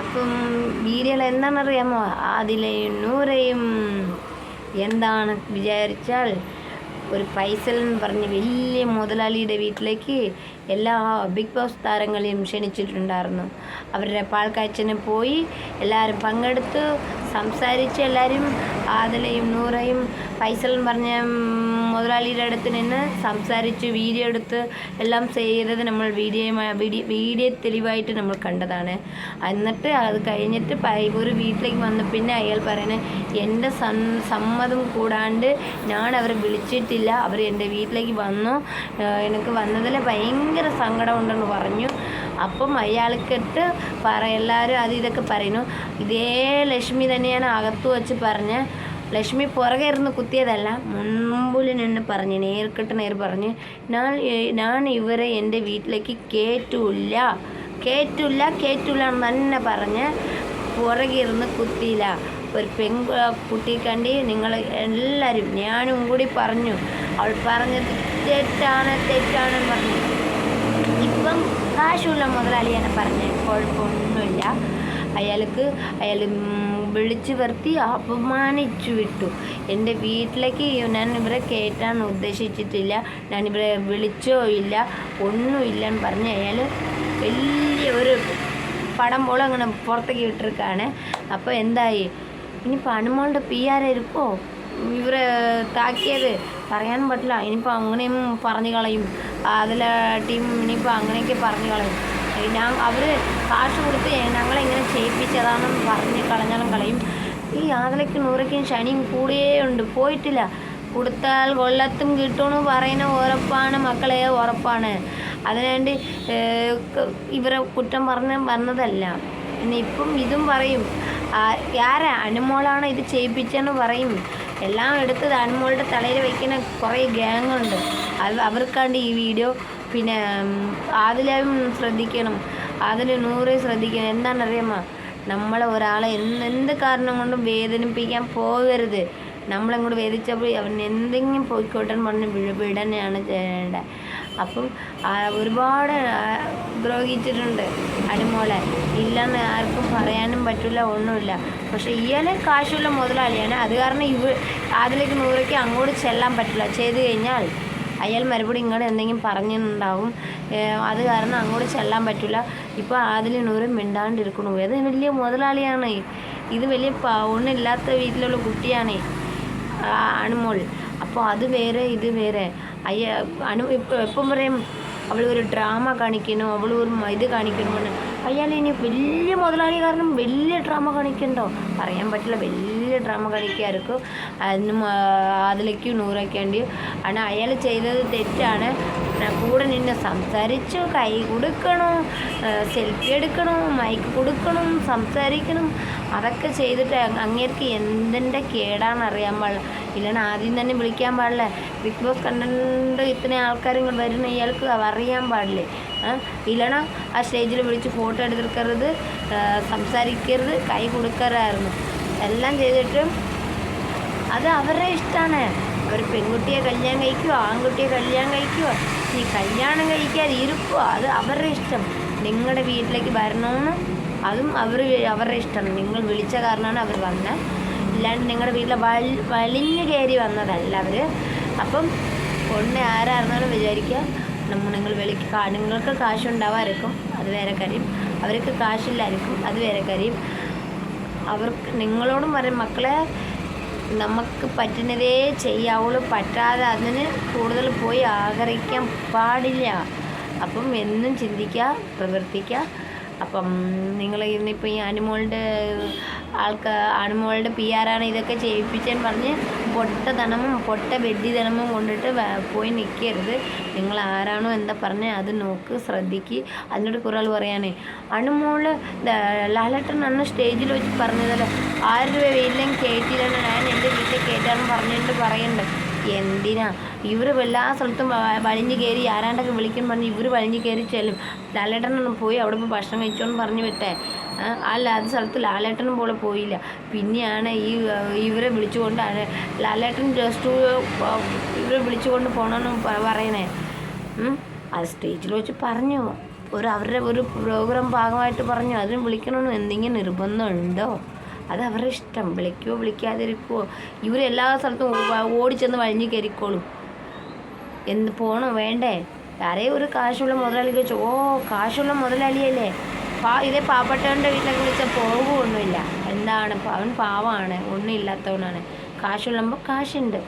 അപ്പം വീഡിയോയിൽ എന്താണെന്നറിയാമോ? അതിലെ നൂറയും എന്താണ് വിചാരിച്ചാൽ ഒരു ഫൈസൽ എന്ന് പറഞ്ഞ് വലിയ മുതലാളിയുടെ വീട്ടിലേക്ക് എല്ലാ ബിഗ് ബോസ് താരങ്ങളെയും ക്ഷണിച്ചിട്ടുണ്ടായിരുന്നു. അവരുടെ പാൽക്കാഴ്ചന് പോയി എല്ലാവരും പങ്കെടുത്തു സംസാരിച്ച് എല്ലാവരും ആദലയും നൂറയും എന്ന് പറഞ്ഞ മുതലാളിയുടെ അടുത്ത് നിന്ന് സംസാരിച്ച് വീഡിയോ എടുത്ത് എല്ലാം ചെയ്തത് നമ്മൾ വീഡിയോ വീഡിയോ വീഡിയോ തെളിവായിട്ട് നമ്മൾ കണ്ടതാണ്. എന്നിട്ട് അത് കഴിഞ്ഞിട്ട് ഒരു വീട്ടിലേക്ക് വന്ന പിന്നെ അയാൾ പറയുന്നത് എന്റെ സമ്മതം കൂടാണ്ട് ഞാൻ അവരെ വിളിച്ചിട്ടില്ല. അവർ എന്റെ വീട്ടിലേക്ക് വന്നു. എനിക്ക് വന്നതിൽ ഭയങ്കര സങ്കടമുണ്ടെന്ന് പറഞ്ഞു. അപ്പം അയാൾക്കിട്ട് പറ എല്ലാവരും അത് ഇതൊക്കെ പറയുന്നു. ഇതേ ലക്ഷ്മി തന്നെയാണ് അകത്ത് വെച്ച് പറഞ്ഞ് ലക്ഷ്മി പുറകെ ഇരുന്ന് കുത്തിയതല്ല മുൻപിൽ നിന്ന് പറഞ്ഞ് നേർക്കിട്ട് നേർ പറഞ്ഞ് ഞാൻ ഞാൻ ഇവരെ എന്റെ വീട്ടിലേക്ക് കയറ്റൂല്ല കയറ്റൂല്ല കേറ്റൂല എന്ന് തന്നെ പറഞ്ഞ് പുറകെ ഇരുന്ന് കുത്തിയില്ല. ഒരു പെൺ കുട്ടി കണ്ടി നിങ്ങൾ എല്ലാവരും ഞാനും കൂടി പറഞ്ഞു. അവൾ പറഞ്ഞത് തെറ്റാണ് തെറ്റാണെന്ന് പറഞ്ഞു. ഇപ്പം കാശുള്ള മുതലാളി എന്നെ പറഞ്ഞത് കുഴപ്പമൊന്നുമില്ല. അയാൾക്ക് അയാൾ വിളിച്ചു വരുത്തി അപമാനിച്ചു വിട്ടു. എന്റെ വീട്ടിലേക്ക് ഞാൻ ഇവരെ കയറ്റാൻ ഉദ്ദേശിച്ചിട്ടില്ല. ഞാൻ ഇവരെ വിളിച്ചോ ഇല്ല ഒന്നുമില്ല എന്ന് പറഞ്ഞ് അയാൾ വലിയ ഒരു പടം പോലെ അങ്ങനെ പുറത്തേക്ക് വിട്ടിരിക്കുകയാണ്. അപ്പോൾ എന്തായി? ഇനി അനുമോളുടെ പി ആർ ഇരിക്കോ ഇവരെ താക്കിയത്. പറയാൻ പറ്റില്ല. ഇനിയിപ്പോൾ അങ്ങനെയും പറഞ്ഞു കളയും. അതിലെ ടീം ഇനിയിപ്പോൾ അങ്ങനെയൊക്കെ പറഞ്ഞു കളയും. ഞാൻ അവർ കാശ് കൊടുത്ത് ഞങ്ങളെ ഇങ്ങനെ ചെയ്യിപ്പിച്ചതാണെന്ന് പറഞ്ഞ് കളഞ്ഞാലും കളയും. ഈ ആതിലയ്ക്ക് നൂറയ്ക്കും ശനിയും കൂടിയേ ഉണ്ട്. പോയിട്ടില്ല. കൊടുത്താൽ കൊല്ലത്തും കിട്ടുമെന്ന് പറയുന്ന ഉറപ്പാണ് മക്കളെ ഉറപ്പാണ്. അതിനുവേണ്ടി ഇവരെ കുറ്റം പറഞ്ഞ് വന്നതല്ല. ഇനി ഇപ്പം ഇതും പറയും. ആരാ അനുമോളാണ് ഇത് ചെയ്യിപ്പിച്ചെന്ന് പറയും. എല്ലാം എടുത്ത് അനുമോളുടെ തലയിൽ വയ്ക്കുന്ന കുറേ ഗ്യാങ്ങുണ്ട് അത് അവർക്കാണ്ട് ഈ വീഡിയോ പിന്നെ ആദിലും ശ്രദ്ധിക്കണം. അതിന് നൂറ് ശ്രദ്ധിക്കണം. എന്താണെന്നറിയാമോ? നമ്മളെ ഒരാളെ എന്ത് എന്ത് കാരണം കൊണ്ടും വേദനിപ്പിക്കാൻ പോകരുത്. നമ്മളങ്ങോട്ട് വേദിച്ചപ്പോൾ അവൻ എന്തെങ്കിലും പോയിക്കോട്ടെ എന്ന് പറഞ്ഞ് വിടനെയാണ് ചെയ്യേണ്ടത്. അപ്പം ഒരുപാട് ദ്രോഹിച്ചിട്ടുണ്ട് അനുമോളെ. ഇല്ലെന്ന് ആർക്കും പറയാനും പറ്റില്ല ഒന്നുമില്ല. പക്ഷേ ഇയാളെ കാശുള്ള മുതലാളിയാണ്. അത് കാരണം ഇവ അതിലേക്ക് നൂറയ്ക്ക് അങ്ങോട്ട് ചെല്ലാൻ പറ്റില്ല. ചെയ്ത് കഴിഞ്ഞാൽ അയാൾ മറുപടി ഇങ്ങോട്ട് എന്തെങ്കിലും പറഞ്ഞിട്ടുണ്ടാവും. അത് കാരണം അങ്ങോട്ട് ചെല്ലാൻ പറ്റില്ല ഇപ്പോൾ അതിൽ നൂറ് മിണ്ടാണ്ടിരിക്കണു അത് വലിയ മുതലാളിയാണ്. ഇത് വലിയ ഒന്നില്ലാത്ത വീട്ടിലുള്ള കുട്ടിയാണ് ആണുമോൾ അപ്പോൾ അത് വേറെ ഇത് വേറെ. അയ്യ അനു ഇപ്പം എപ്പം പറയും അവൾ ഒരു ഡ്രാമ കാണിക്കണോ അവൾ ഒരു മ- ഇത് കാണിക്കണോ എന്ന് അയാൾ ഇനി വലിയ മുതലാളി കാരണം വലിയ ഡ്രാമ കാണിക്കണ്ടോ? പറയാൻ പറ്റില്ല വലിയ ഡ്രാമ കാണിക്കായിരിക്കും അതിനും അതിലേക്കും നൂറൊക്കെയുണ്ട് ആണ് അയാൾ ചെയ്തത് തെറ്റാണ്. കൂടെ നിന്നെ സംസാരിച്ചു കൈ കൊടുക്കണം സെൽഫി എടുക്കണം മൈക്ക് കൊടുക്കണം സംസാരിക്കണം. അതൊക്കെ ചെയ്തിട്ട് അങ്ങേർക്ക് എന്തിന്റെ കേടാണെന്ന് അറിയാൻ പാടില്ല. ഇല്ലാണ്ട് ആദ്യം തന്നെ വിളിക്കാൻ പാടില്ല. ബിഗ് ബോസ് കണ്ടന്റ് ഇത്രയും ആൾക്കാരും വരുന്ന ഇയാൾക്ക് അറിയാൻ പാടില്ലേ? ഇല്ലണ ആ സ്റ്റേജിൽ വിളിച്ച് ഫോട്ടോ എടുത്തിരിക്കരുത് സംസാരിക്കരുത് കൈ കൊടുക്കറായിരുന്നു എല്ലാം ചെയ്തിട്ടും അത് അവരുടെ ഇഷ്ടമാണ് അവർ പെൺകുട്ടിയെ കല്യാണം കഴിക്കുമോ ആൺകുട്ടിയെ കല്യാണം കഴിക്കുമോ ഈ കല്യാണം കഴിക്കാതെ ഇരിക്കുമോ അത് അവരുടെ ഇഷ്ടം. നിങ്ങളുടെ വീട്ടിലേക്ക് വരണമെന്ന് അതും അവർ അവരുടെ ഇഷ്ടമാണ്. നിങ്ങൾ വിളിച്ച കാരണമാണ് അവർ വന്നത് ഇല്ലാണ്ട് നിങ്ങളുടെ വീട്ടിലെ വലി വലിഞ്ഞു കയറി വന്നതല്ല അവർ അപ്പം ഒന്ന് ആരായിരുന്നാലും വിചാരിക്കുക നിങ്ങൾ വിളിക്ക് കാ- നിങ്ങൾക്ക് കാശുണ്ടാവായിരിക്കും അത് വേറെ കാര്യം. അവർക്ക് കാശില്ലായിരിക്കും. അത് വേറെ കാര്യം. അവർക്ക് നിങ്ങളോടും പറയും മക്കളെ നമുക്ക് പറ്റുന്നതേ ചെയ്യാവുള്ളൂ. പറ്റാതെ അതിന് കൂടുതൽ പോയി ആഗ്രഹിക്കാൻ പാടില്ല. അപ്പം എന്നും ചിന്തിക്കുക പ്രവർത്തിക്കുക. അപ്പം നിങ്ങൾ ഇന്നിപ്പോൾ ഈ അനുമോളുടെ ആൾക്കാർ അനുമോളുടെ പി ആറാണ് ഇതൊക്കെ ചെയ്യിപ്പിച്ചെന്ന് പറഞ്ഞ് പൊട്ടതനമും പൊട്ട വെഡിതനമും കൊണ്ടിട്ട് പോയി നിൽക്കരുത് നിങ്ങൾ ആരാണോ എന്താ പറഞ്ഞാൽ അത് നോക്ക് ശ്രദ്ധിക്ക്. അതിനോട് കുറേ ആൾ പറയാനേ അണുമോൾ ലാലേട്ടൻ അന്ന് സ്റ്റേജിൽ വെച്ച് പറഞ്ഞതല്ലോ ആയിരം രൂപ വെയിലും കയറ്റിയിലാണ് ഞാൻ എന്റെ വീട്ടിൽ കയറ്റാമെന്ന് പറഞ്ഞിട്ട് പറയണ്ട്. എന്തിനാ? ഇവർ എല്ലാ സ്ഥലത്തും വലിഞ്ഞു കയറി ആരാണ്ടൊക്കെ വിളിക്കും പറഞ്ഞ് ഇവർ വലിഞ്ഞു കയറി ചെല്ലും. ലാലേട്ടനൊന്നും പോയി അവിടെ പോയി ഭക്ഷണം കഴിച്ചോന്ന് പറഞ്ഞു വിട്ടേ. അല്ല അത് സ്ഥലത്ത് ലാലേട്ടനും പോലെ പോയില്ല. പിന്നെയാണ് ഈ ഇവരെ വിളിച്ചുകൊണ്ട് ലാലേട്ടൻ ജസ്റ്റ് ഇവരെ വിളിച്ചുകൊണ്ട് പോകണമെന്ന് പറയണേ. അത് സ്റ്റേജിൽ വെച്ച് പറഞ്ഞു. ഒരു അവരുടെ ഒരു പ്രോഗ്രാം ഭാഗമായിട്ട് പറഞ്ഞു. അതിന് വിളിക്കണമെന്ന് എന്തെങ്കിലും നിർബന്ധമുണ്ടോ അത് അവരുടെ ഇഷ്ടം. വിളിക്കുവോ വിളിക്കാതിരിക്കുവോ ഇവർ എല്ലാ സ്ഥലത്തും ഓടിച്ചെന്ന് വഴിഞ്ഞ് കയറിക്കോളും. എന്ത് പോണോ വേണ്ടേ? ആരെയും ഒരു കാശുള്ള മുതലാളിക്ക് വെച്ചു ഓ കാശുള്ള മുതലാളിയല്ലേ? പാ ഇതേ പാവപ്പെട്ടവന്റെ വീട്ടിലൊക്കെ വിളിച്ചാൽ പോകുമൊന്നുമില്ല എന്താണ്? അവൻ പാവമാണ് ഒന്നും ഇല്ലാത്തവനാണ്. കാശുള്ളപ്പോൾ കാശുണ്ട്.